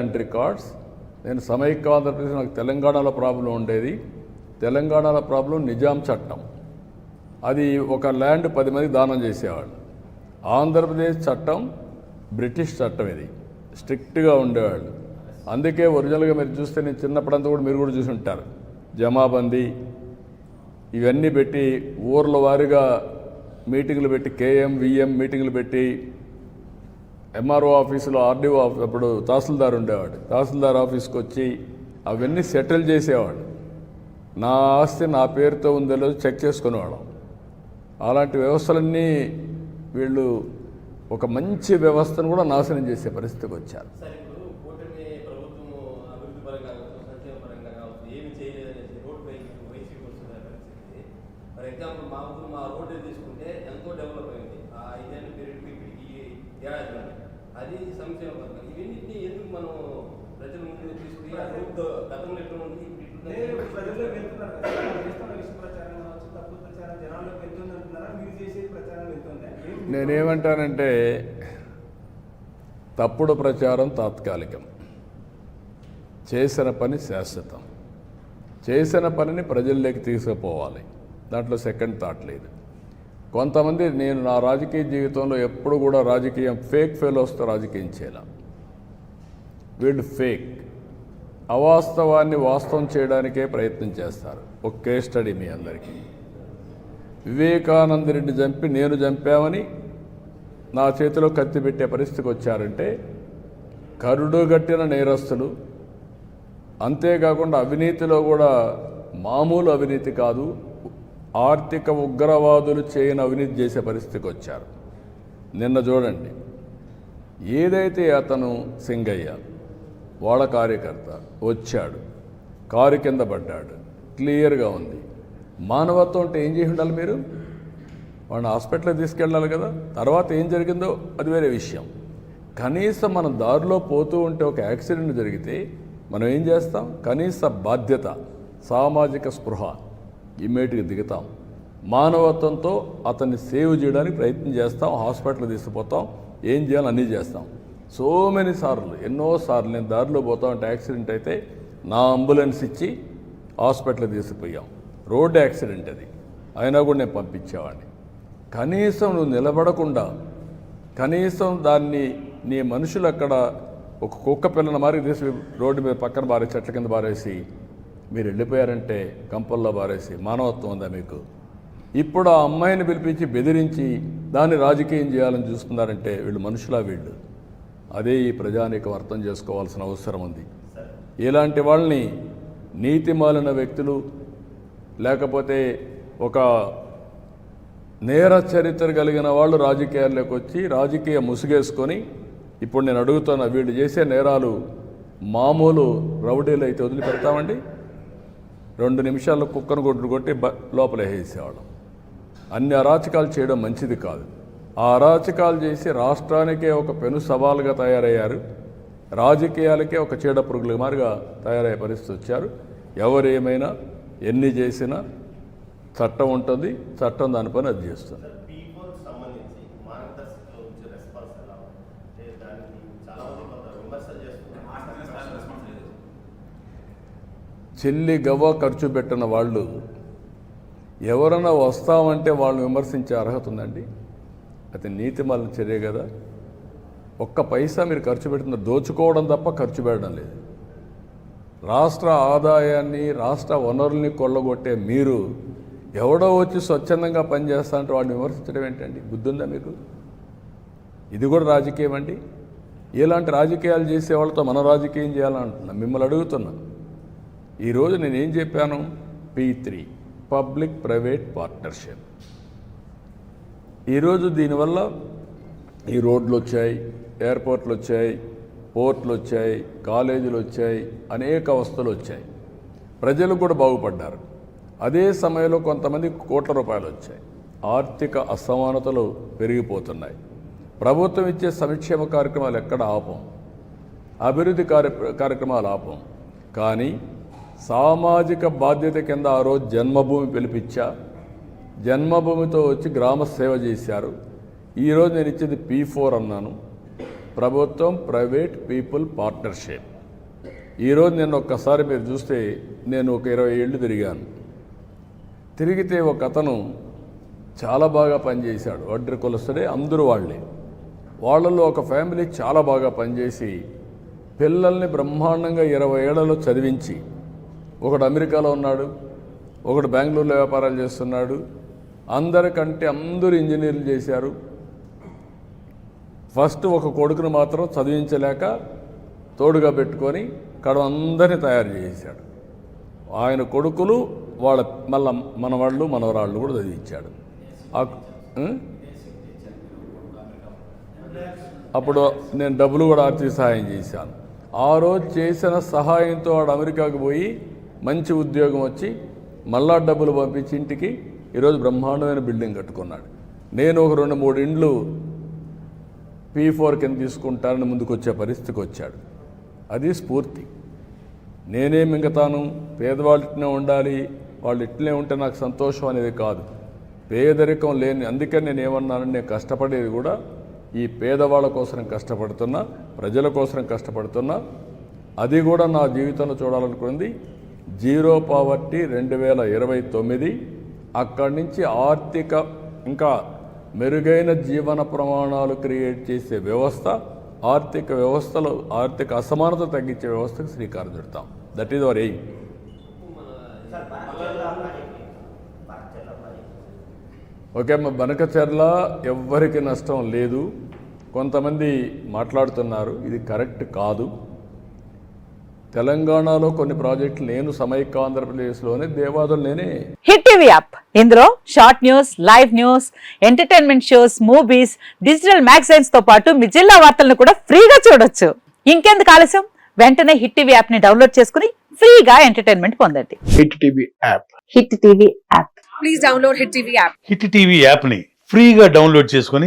Land records నేను సమైక్య ఆంధ్రప్రదేశ్ నాకు తెలంగాణలో ప్రాబ్లం ఉండేది. తెలంగాణలో ప్రాబ్లం నిజాం చట్టం. అది ఒక ల్యాండ్ పది మందికి దానం చేసేవాడు ఆంధ్రప్రదేశ్ చట్టం బ్రిటిష్ చట్టం ఇది. స్ట్రిక్ట్గా ఉండేవాళ్ళు. అందుకే ఒరిజినల్గా మీరు చూస్తే నేను చిన్నప్పుడంతా కూడా మీరు కూడా చూసి ఉంటారు. జమాబందీ ఇవన్నీ పెట్టి ఊర్ల వారిగా మీటింగ్లు పెట్టి కేఎం విఎం మీటింగ్లు పెట్టి ఎంఆర్ఓ ఆఫీసులో ఆర్డీఓ ఆఫీస్ అప్పుడు తహసీల్దార్ ఉండేవాడు. తహసీల్దార్ ఆఫీస్కి వచ్చి అవన్నీ సెటిల్ చేసేవాడు. నా ఆస్తి నా పేరుతో ఉందో లేదో చెక్ చేసుకునేవాళ్ళం. అలాంటి వ్యవస్థలన్నీ వీళ్ళు ఒక మంచి వ్యవస్థను కూడా నాశనం చేసే పరిస్థితికి వచ్చారు. ఫర్ ఎగ్జాంపుల్ మా మా రోడ్డు తీసుకుంటే ఎంతో డెవలప్ అయింది. ఆ ఐదేళ్ళ పీరియడ్కి ఇప్పటికి ఏడాదిలో అది సంక్షేమ పథకం ఇవన్నింటినీ ఎందుకు మనం ప్రజల ముందు తీసుకుని గతంలో ఎట్లా ఉంది ప్రజల్లో వెళ్తున్నారు ప్రచారం కావచ్చు, తప్పుడు ప్రచారం వెళ్తుంది అంటున్నారా? మీరు చేసే ప్రచారం వెళ్తుందా? నేనేమంటానంటే తప్పుడు ప్రచారం తాత్కాలికం. చేసిన పని శాశ్వతం. చేసిన పనిని ప్రజల్లోకి తీసుకుపోవాలి. దాంట్లో సెకండ్ థాట్ లేదు. కొంతమంది నేను నా రాజకీయ జీవితంలో ఎప్పుడు కూడా రాజకీయం ఫేక్ ఫెలోస్తో రాజకీయం చేయాల. వీళ్ళు ఫేక్ అవాస్తవాన్ని వాస్తవం చేయడానికే ప్రయత్నం చేస్తారు. ఒక కేస్ స్టడీ మీ అందరికీ. వివేకానంద రెడ్డి చంపి నేను చంపామని నా చేతిలో కత్తి పెట్టే పరిస్థితికి వచ్చారంటే కరుడుగట్టిన నేరస్తులు అంతేకాకుండా అవినీతిలో కూడా మామూలు అవినీతి కాదు ఆర్థిక ఉగ్రవాదులు చేయని అవినీతి చేసే పరిస్థితికి వచ్చారు. నిన్న చూడండి ఏదైతే అతను సింగయ్య వాళ్ళ కార్యకర్త వచ్చాడు కారు కింద పడ్డాడు క్లియర్గా ఉంది. మానవత్వం అంటే ఏం చేసి ఉండాలి మీరు? వాడిని హాస్పిటల్కి తీసుకెళ్ళాలి కదా తర్వాత ఏం జరిగిందో అది వేరే విషయం. కనీసం మనం దారిలో పోతూ ఉంటే ఒక యాక్సిడెంట్ జరిగితే మనం ఏం చేస్తాం? కనీస బాధ్యత సామాజిక స్పృహ ఇమ్మీడియట్గా దిగుతాం. మానవత్వంతో అతన్ని సేవ్ చేయడానికి ప్రయత్నం చేస్తాం హాస్పిటల్ తీసుకుపోతాం ఏం చేయాలో అన్నీ చేస్తాం. సో మెనీ సార్లు ఎన్నో సార్లు నేను దారిలో పోతా ఉంటే యాక్సిడెంట్ అయితే నా అంబులెన్స్ ఇచ్చి హాస్పిటల్ తీసుకుపోయాం. రోడ్డు యాక్సిడెంట్ అది. అయినా కూడా నేను పంపించేవాడిని. కనీసం నువ్వు నిలబడకుండా కనీసం దాన్ని నీ మనుషులు అక్కడ ఒక కుక్క పిల్లల మారి తీసి రోడ్డు మీద పక్కన బారేసి చెట్ల కింద బారేసి మీరు వెళ్ళిపోయారంటే కంపల్లో బారేసి మానవత్వం ఉందా మీకు? ఇప్పుడు ఆ అమ్మాయిని పిలిపించి బెదిరించి దాన్ని రాజకీయం చేయాలని చూస్తున్నారంటే వీళ్ళు మనుషులా వీళ్ళు. అదే ఈ ప్రజానీకం అర్థం చేసుకోవాల్సిన అవసరం ఉంది. ఇలాంటి వాళ్ళని నీతి మాలిన వ్యక్తులు లేకపోతే ఒక నేర చరిత్ర కలిగిన వాళ్ళు రాజకీయాల్లోకి వచ్చి రాజకీయ ముసుగేసుకొని ఇప్పుడు నేను అడుగుతున్న వీళ్ళు చేసే నేరాలు మామూలు రౌడీలు అయితే వదిలిపెడతామండి? రెండు నిమిషాల్లో కుక్కను కొట్టుడు కొట్టి బ లోపల వేసేవాళ్ళం అన్ని అరాచకాలు చేయడం మంచిది కాదు. ఆ అరాచకాలు చేసి రాష్ట్రానికే ఒక పెను సవాలుగా తయారయ్యారు. రాజకీయాలకే ఒక చీడ పురుగుల మారిగా తయారయ్యే పరిస్థితి వచ్చారు. ఎవరు ఏమైనా ఎన్ని చేసినా చట్టం ఉంటుంది చట్టం దాని పని అది చేస్తుంది. చెల్లి గవ్వ ఖర్చు పెట్టిన వాళ్ళు ఎవరైనా వస్తామంటే వాళ్ళని విమర్శించే అర్హత ఉందండి. అది నీతి మళ్ళీ చర్య కదా. ఒక్క పైసా మీరు ఖర్చు పెట్టిన దోచుకోవడం తప్ప ఖర్చు పెట్టడం లేదు. రాష్ట్ర ఆదాయాన్ని రాష్ట్ర వనరుల్ని కొల్లగొట్టే మీరు ఎవడో వచ్చి స్వచ్ఛందంగా పనిచేస్తా అంటే వాడిని విమర్శించడం ఏంటండి? బుద్ధుందా మీకు? ఇది కూడా రాజకీయం అండి ఇలాంటి రాజకీయాలు చేసే వాళ్ళతో మన రాజకీయం చేయాలని అంటున్నా మిమ్మల్ని అడుగుతున్నా. ఈరోజు నేనేం చెప్పాను? P three public private partnership ఈరోజు దీనివల్ల ఈ రోడ్లు వచ్చాయి ఎయిర్పోర్ట్లు వచ్చాయి పోర్ట్లు వచ్చాయి కాలేజీలు వచ్చాయి అనేక వస్తువులు వచ్చాయి. ప్రజలు కూడా బాగుపడ్డారు. అదే సమయంలో కొంతమంది కోట్ల రూపాయలు వచ్చాయి. ఆర్థిక అసమానతలు పెరిగిపోతున్నాయి. ప్రభుత్వం ఇచ్చే సంక్షేమ కార్యక్రమాలు ఎక్కడ ఆపం? అభివృద్ధి కార్య కార్యక్రమాలు ఆపం. కానీ సామాజిక బాధ్యత కింద ఆ రోజు జన్మభూమి పిలిపించా. జన్మభూమితో వచ్చి గ్రామ సేవ చేశారు. ఈరోజు నేను ఇచ్చేది పీ ఫోర్ అన్నాను. ప్రభుత్వం ప్రైవేట్ పీపుల్ పార్ట్నర్షిప్. ఈరోజు నేను ఒక్కసారి మీరు చూస్తే నేను ఒక ఇరవై ఏళ్ళు తిరిగాను. తిరిగితే ఒక అతను చాలా బాగా పనిచేశాడు. వడ్డీ కొలుస్తుడే అందరూ వాళ్ళే. వాళ్ళలో ఒక ఫ్యామిలీ చాలా బాగా పనిచేసి పిల్లల్ని బ్రహ్మాండంగా ఇరవై ఏళ్ళలో చదివించి ఒకడు అమెరికాలో ఉన్నాడు ఒకడు బెంగళూరులో వ్యాపారాలు చేస్తున్నాడు అందరికంటే అందరూ ఇంజనీర్లు చేశారు. ఫస్ట్ ఒక కొడుకును మాత్రం చదివించలేక తోడుగా పెట్టుకొని కడవ అందరినీ తయారు చేశాడు ఆయన కొడుకులు వాళ్ళ మళ్ళా మనవాళ్ళు మనవరాళ్ళు కూడా చదివించాడు. ఆ- అప్పుడు నేను డబ్బులు కూడా ఆర్థిక సహాయం చేశాను. ఆ రోజు చేసిన సహాయంతో వాడు అమెరికాకు పోయి మంచి ఉద్యోగం వచ్చి మళ్ళా డబ్బులు పంపించి ఇంటికి ఈరోజు బ్రహ్మాండమైన బిల్డింగ్ కట్టుకున్నాడు. నేను ఒక రెండు మూడు ఇండ్లు పీ ఫోర్ కింద తీసుకుంటానని ముందుకు వచ్చే పరిస్థితికి వచ్చాడు. అది స్ఫూర్తి. నేనే మింగతాను పేదవాళ్ళు ఇట్లనే ఉండాలి వాళ్ళు ఇట్లనే ఉంటే నాకు సంతోషం అనేది కాదు. పేదరికం లేని అందుకని నేను ఏమన్నానని నేను కష్టపడేది కూడా ఈ పేదవాళ్ళ కోసం కష్టపడుతున్నా ప్రజల కోసం కష్టపడుతున్నా అది కూడా నా జీవితంలో చూడాలనుకుంది జీరో పావర్టీ రెండు వేల ఇరవై తొమ్మిది అక్కడి నుంచి ఆర్థిక ఇంకా మెరుగైన జీవన ప్రమాణాలు క్రియేట్ చేసే వ్యవస్థ ఆర్థిక వ్యవస్థలో ఆర్థిక అసమానత తగ్గించే వ్యవస్థకు శ్రీకారం చుడతాం. That is our aim okay మా బనకచర్ల ఎవ్వరికి నష్టం లేదు. కొంతమంది మాట్లాడుతున్నారు ఇది కరెక్ట్ కాదు. తెలంగాణలో కొన్ని ప్రాజెక్టులు నేను సమైక్య ఆంధ్రప్రదేశ్లోనే దేవాదులు నేనే. Hit TV app. ఇందులో short news live news entertainment shows movies digital మ్యాగజైన్స్తో పాటు మీ జిల్లా వార్తలను కూడా ఫ్రీగా చూడొచ్చు. ఇంకెందుకు ఆలస్యం? వెంటనే హిట్ టీవీ యాప్ని డౌన్లోడ్ చేసుకుని ఫ్రీగా ఎంటర్టైన్మెంట్ పొందండి. Hit TV app. Hit TV app. Please download Hit TV app. Hit TV యాప్ని ఫ్రీగా డౌన్లోడ్ చేసుకొని